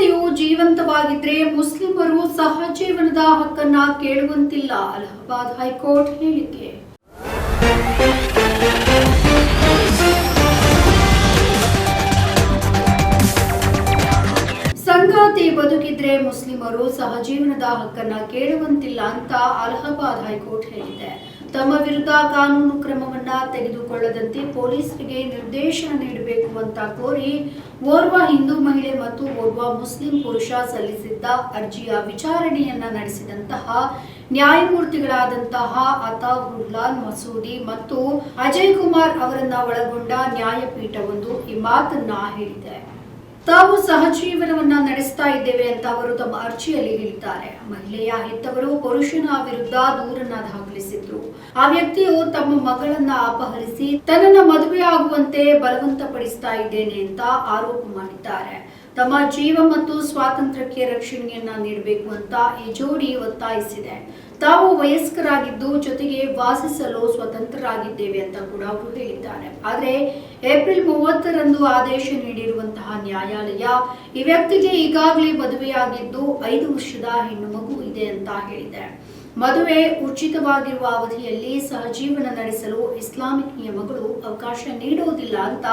ಸಂಗಾತಿಯು ಜೀವಂತವಾಗಿದ್ರೆ ಮುಸ್ಲಿಮರು ಸಹಜೀವನದ ಹಕ್ಕನ್ನ ಕೇಳುವಂತಿಲ್ಲ, ಅಲಹಾಬಾದ್ ಹೈಕೋರ್ಟ್ ಹೇಳಿಕೆ. ಸಂಗಾತಿ ಬದುಕಿದ್ರೆ ಮುಸ್ಲಿಮರು ಸಹಜೀವನದ ಹಕ್ಕನ್ನ ಕೇಳುವಂತಿಲ್ಲ ಅಂತ ಅಲಹಾಬಾದ್ ಹೈಕೋರ್ಟ್ ಹೇಳಿದೆ. ತಮ್ಮ ವಿರುದ್ಧ ಕಾನೂನು ಕ್ರಮವನ್ನ ತೆಗೆದುಕೊಳ್ಳದಂತೆ ಪೊಲೀಸರಿಗೆ ನಿರ್ದೇಶನ ನೀಡಬೇಕು ಅಂತ ಕೋರಿ ಓರ್ವ ಹಿಂದೂ ಮಹಿಳೆ ಮತ್ತು ಓರ್ವ ಮುಸ್ಲಿಂ ಪುರುಷ ಸಲ್ಲಿಸಿದ್ದ ಅರ್ಜಿಯ ವಿಚಾರಣೆಯನ್ನ ನಡೆಸಿದಂತಹ ನ್ಯಾಯಮೂರ್ತಿಗಳಾದಂತಹ ಗುಲ್ಲಾನ್ ಮಸೂದಿ ಮತ್ತು ಅಜಯ್ ಕುಮಾರ್ ಅವರನ್ನ ಒಳಗೊಂಡ ನ್ಯಾಯಪೀಠವೊಂದು ಈ ಮಾತನ್ನ ಹೇಳಿದೆ. ತಾವು ಸಹಜೀವನವನ್ನ ನಡೆಸ್ತಾ ಇದ್ದೇವೆ ಅಂತ ಅವರು ತಮ್ಮ ಅರ್ಜಿಯಲ್ಲಿ ಹೇಳಿದ್ದಾರೆ. ಮಹಿಳೆಯ ಹೆತ್ತವರು ಪುರುಷನ ವಿರುದ್ಧ ದೂರನ್ನ ದಾಖಲಿಸಿದ್ರು. ಆ ವ್ಯಕ್ತಿಯು ತಮ್ಮ ಮಗಳನ್ನ ಅಪಹರಿಸಿ ತನ್ನನ್ನ ಮದುವೆ ಆಗುವಂತೆ ಬಲವಂತಪಡಿಸ್ತಾ ಇದ್ದೇನೆ ಅಂತ ಆರೋಪ ಮಾಡಿದ್ದಾರೆ. ತಮ್ಮ ಜೀವ ಮತ್ತು ಸ್ವಾತಂತ್ರ್ಯಕ್ಕೆ ರಕ್ಷಣೆಯನ್ನ ನೀಡಬೇಕು ಅಂತ ಈ ಜೋಡಿ ಒತ್ತಾಯಿಸಿದೆ. ತಾವು ವಯಸ್ಕರಾಗಿದ್ದು ಜೊತೆಗೆ ವಾಸಿಸಲು ಸ್ವತಂತ್ರರಾಗಿದ್ದೇವೆ ಅಂತ ಕೂಡ ಅವರು ಹೇಳಿದ್ದಾರೆ. ಆದರೆ ಏಪ್ರಿಲ್ ಮೂವತ್ತರಂದು ಆದೇಶ ನೀಡಿರುವಂತಹ ನ್ಯಾಯಾಲಯ ಈ ವ್ಯಕ್ತಿಗೆ ಈಗಾಗಲೇ ಮದುವೆಯಾಗಿದ್ದು ಐದು ವರ್ಷದ ಹೆಣ್ಣು ಮಗು ಇದೆ ಅಂತ ಹೇಳಿದೆ. ಮದುವೆ ಉಚಿತವಾಗಿರುವ ಅವಧಿಯಲ್ಲಿ ಸಹಜೀವನ ನಡೆಸಲು ಇಸ್ಲಾಮಿಕ್ ನಿಯಮಗಳು ಅವಕಾಶ ನೀಡುವುದಿಲ್ಲ ಅಂತ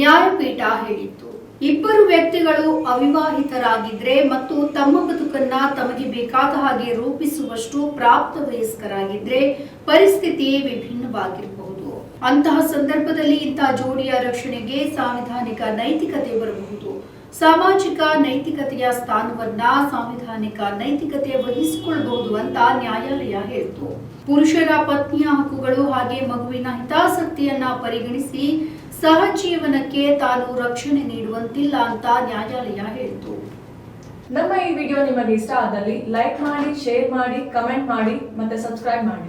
ನ್ಯಾಯಪೀಠ ಹೇಳಿತ್ತು. ಇಬ್ಬರು ವ್ಯಕ್ತಿಗಳು ಅವಿವಾಹಿತರಾಗಿದ್ರೆ ಮತ್ತು ತಮ್ಮ ಬದುಕನ್ನ ತಮಗೆ ಬೇಕಾದ ಹಾಗೆ ರೂಪಿಸುವಷ್ಟು ಪ್ರಾಪ್ತ ವಯಸ್ಕರಾಗಿದ್ರೆ ಪರಿಸ್ಥಿತಿ ವಿಭಿನ್ನವಾಗಿರಬಹುದು. ಅಂತಹ ಸಂದರ್ಭದಲ್ಲಿ ಇಂತಹ ಜೋಡಿಯ ರಕ್ಷಣೆಗೆ ಸಾಂವಿಧಾನಿಕ ನೈತಿಕತೆ ಬರಬಹುದು. ಸಾಮಾಜಿಕ ನೈತಿಕತೆಯ ಸ್ಥಾನವನ್ನ ಸಾಂವಿಧಾನಿಕ ನೈತಿಕತೆ ವಹಿಸಿಕೊಳ್ಳಬಹುದು ಅಂತ ನ್ಯಾಯಾಲಯ ಹೇಳಿತು. ಪುರುಷರ ಪತ್ನಿಯ ಹಕ್ಕುಗಳು ಹಾಗೆ ಮಗುವಿನ ಹಿತಾಸಕ್ತಿಯನ್ನ ಪರಿಗಣಿಸಿ ಸಹಜೀವನಕ್ಕೆ ತಾನು ರಕ್ಷಣೆ ನೀಡುವಂತಿಲ್ಲ ಅಂತ ನ್ಯಾಯಾಲಯ ಹೇಳಿತು. ನಮ್ಮ ಈ ವಿಡಿಯೋ ನಿಮಗೆ ಇಷ್ಟ ಆದಲ್ಲಿ ಲೈಕ್ ಮಾಡಿ, ಶೇರ್ ಮಾಡಿ, ಕಮೆಂಟ್ ಮಾಡಿ ಮತ್ತೆ ಸಬ್ಸ್ಕ್ರೈಬ್ ಮಾಡಿ.